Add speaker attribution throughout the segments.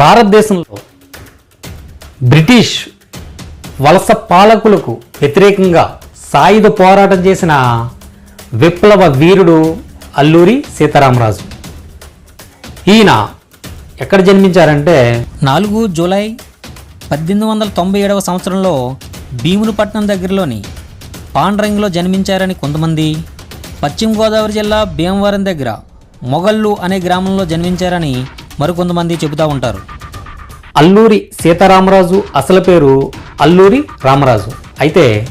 Speaker 1: భారతదేశంలో బ్రిటిష్ వలస పాలకులకు వ్యతిరేకంగా సాయుధ పోరాటం చేసిన విప్లవ వీరుడు అల్లూరి సీతారామరాజు. ఈయన ఎక్కడ జన్మించారంటే
Speaker 2: నాలుగు జూలై పద్దెనిమిది వందల తొంభై ఏడవ సంవత్సరంలో భీమునిపట్నం దగ్గరలోని పాండ్రంగిలో జన్మించారని కొంతమంది పశ్చిమ గోదావరి జిల్లా భీమవరం దగ్గర మొగళ్ళు అనే గ్రామంలో జన్మించారని మరికొంతమంది చెబుతూ ఉంటారు.
Speaker 1: అల్లూరి సీతారామరాజు అసలు పేరు అల్లూరి రామరాజు. అయితే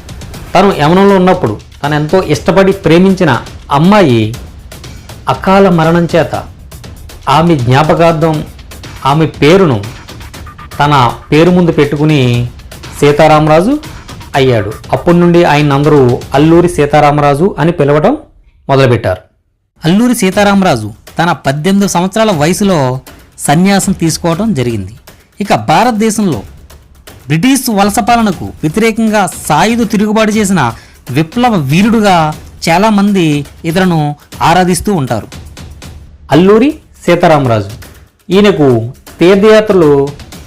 Speaker 1: తను యమనంలో ఉన్నప్పుడు తను ఎంతో ఇష్టపడి ప్రేమించిన అమ్మాయి అకాల మరణం చేత ఆమె జ్ఞాపకార్థం ఆమె పేరును తన పేరు ముందు పెట్టుకుని సీతారామరాజు అయ్యాడు. అప్పటి నుండి ఆయన అందరూ అల్లూరి సీతారామరాజు అని పిలవడం మొదలుపెట్టారు.
Speaker 2: అల్లూరి సీతారామరాజు తన పద్దెనిమిది సంవత్సరాల వయసులో సన్యాసం తీసుకోవడం జరిగింది. ఇక భారతదేశంలో బ్రిటిష్ వలస పాలనకు వ్యతిరేకంగా సాయుధ తిరుగుబాటు చేసిన విప్లవ వీరుడుగా చాలామంది ఇతరులను ఆరాధిస్తూ ఉంటారు.
Speaker 1: అల్లూరి సీతారామరాజు ఈయనకు తీర్థయాత్రలు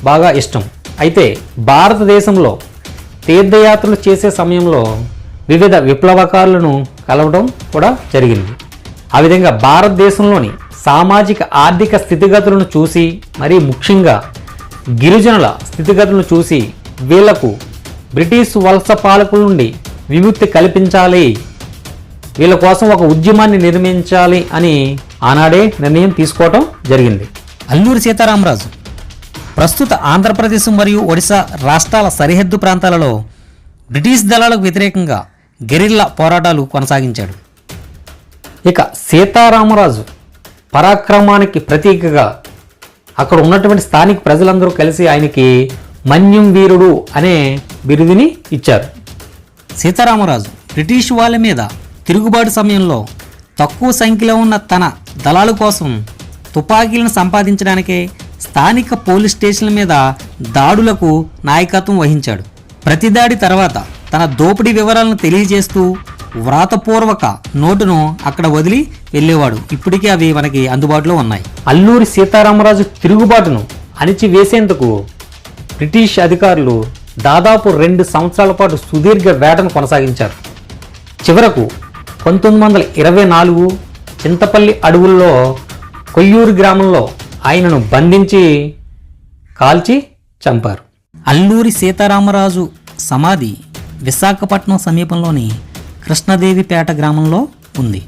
Speaker 1: బాగా ఇష్టం. అయితే భారతదేశంలో తీర్థయాత్రలు చేసే సమయంలో వివిధ విప్లవకారులను కలవడం కూడా జరిగింది. ఆ విధంగా భారతదేశంలోని సామాజిక ఆర్థిక స్థితిగతులను చూసి మరీ ముఖ్యంగా గిరిజనుల స్థితిగతులను చూసి వీళ్ళకు బ్రిటిష్ వలస పాలకుల నుండి విముక్తి కల్పించాలి. వీళ్ళ కోసం ఒక ఉద్యమాన్ని నిర్మించాలి అని ఆనాడే నిర్ణయం తీసుకోవటం జరిగింది.
Speaker 2: అల్లూరి సీతారామరాజు ప్రస్తుత ఆంధ్రప్రదేశ్ మరియు ఒడిశా రాష్ట్రాల సరిహద్దు ప్రాంతాలలో బ్రిటిష్ దళాలకు వ్యతిరేకంగా గెరిల్లా పోరాటాలు కొనసాగించాడు.
Speaker 1: ఇక సీతారామరాజు పరాక్రమానికి ప్రతీకగా అక్కడ ఉన్నటువంటి స్థానిక ప్రజలందరూ కలిసి ఆయనకి మన్యం వీరుడు అనే బిరుదుని ఇచ్చారు.
Speaker 2: సీతారామరాజు బ్రిటిష్ వాళ్ళ మీద తిరుగుబాటు సమయంలో తక్కువ సంఖ్యలో ఉన్న తన దళాల కోసం తుపాకీలను సంపాదించడానికే స్థానిక పోలీస్ స్టేషన్ల మీద దాడులకు నాయకత్వం వహించాడు. ప్రతి దాడి తర్వాత తన దోపిడీ వివరాలను తెలియజేస్తూ వ్రాతపూర్వక నోటును అక్కడ వదిలి వెళ్ళేవాడు. ఇప్పటికీ అవి మనకి అందుబాటులో ఉన్నాయి.
Speaker 1: అల్లూరి సీతారామరాజు తిరుగుబాటును అణిచివేసేందుకు బ్రిటిష్ అధికారులు దాదాపు రెండు సంవత్సరాల పాటు సుదీర్ఘ వేటను కొనసాగించారు. చివరకు పంతొమ్మిది వందల ఇరవై నాలుగు చింతపల్లి అడవుల్లో కొయ్యూరు గ్రామంలో ఆయనను బంధించి కాల్చి చంపారు.
Speaker 2: అల్లూరి సీతారామరాజు సమాధి విశాఖపట్నం సమీపంలోని కృష్ణదేవిపేట గ్రామంలో ఉంది.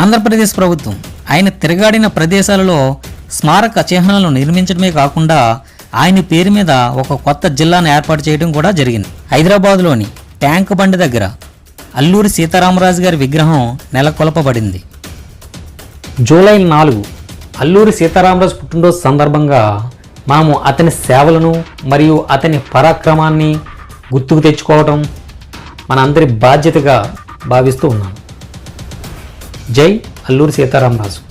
Speaker 2: ఆంధ్రప్రదేశ్ ప్రభుత్వం ఆయన తిరగాడిన ప్రదేశాలలో స్మారక చిహ్నాలను నిర్మించడమే కాకుండా ఆయన పేరు మీద ఒక కొత్త జిల్లాను ఏర్పాటు చేయడం కూడా జరిగింది. హైదరాబాద్లోని ట్యాంక్ బండి దగ్గర అల్లూరి సీతారామరాజు గారి విగ్రహం నెలకొల్పబడింది.
Speaker 1: జూలై నాలుగు అల్లూరి సీతారామరాజు పుట్టినరోజు సందర్భంగా మనము అతని సేవలను మరియు అతని పరాక్రమాన్ని గుర్తుకు తెచ్చుకోవడం మనందరి బాధ్యతగా భావిస్తూ ఉన్నాను. జై అల్లూరి సీతారామరాజు.